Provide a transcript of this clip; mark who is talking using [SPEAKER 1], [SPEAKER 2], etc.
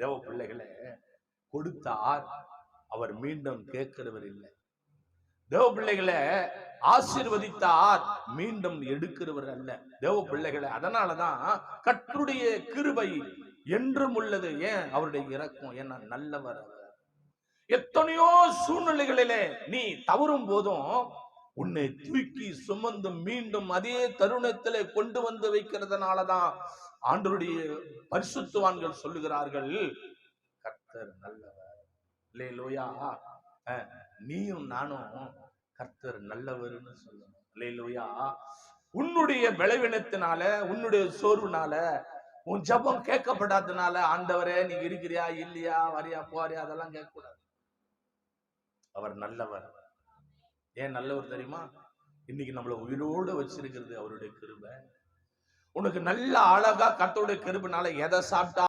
[SPEAKER 1] தேவ பிள்ளைகளை கொடுத்தார். அவர் மீண்டும் கேட்கிறவர் இல்லை. தேவ பிள்ளைகளை ஆசிர்வதித்தார் மீண்டும் எடுக்கிறவர் அல்ல. தேவ பிள்ளைகளை அதனாலதான் கற்றுடைய கிருபை என்றும் உள்ளது. ஏன்? அவருடைய இறக்கம் ஏன்னா நல்லவர் அவர். எத்தனையோ சூழ்நிலைகளிலே நீ தவறும் போதும் உன்னை தூக்கி சுமந்து மீண்டும் அதே தருணத்திலே கொண்டு வந்து வைக்கிறதுனாலதான் ஆண்டருடைய பரிசுத்துவான்கள் சொல்லுகிறார்கள் கர்த்தர் நல்லவர். லேலோயா அஹ், நீயும் நானும் கர்த்தர் நல்லவர்னு சொல்லணும் லேலோயா உன்னுடைய விளைவினத்தினால உன்னுடைய சோர்வுனால உன் ஜெபம் கேட்கப்படாதனால ஆண்டவரே நீ இருக்கிறியா இல்லையா வரியா போறியா அதெல்லாம் கேட்கக்கூடாது. அவர் நல்லவர். ஏன் நல்லவர் தெரியுமா? இன்னைக்கு நம்மள உயிரோடு வச்சிருக்கிறது அவருடைய கிருபை. உனக்கு நல்ல அழகா கத்தோடைய கருப்பினால எதை சாப்பிட்டா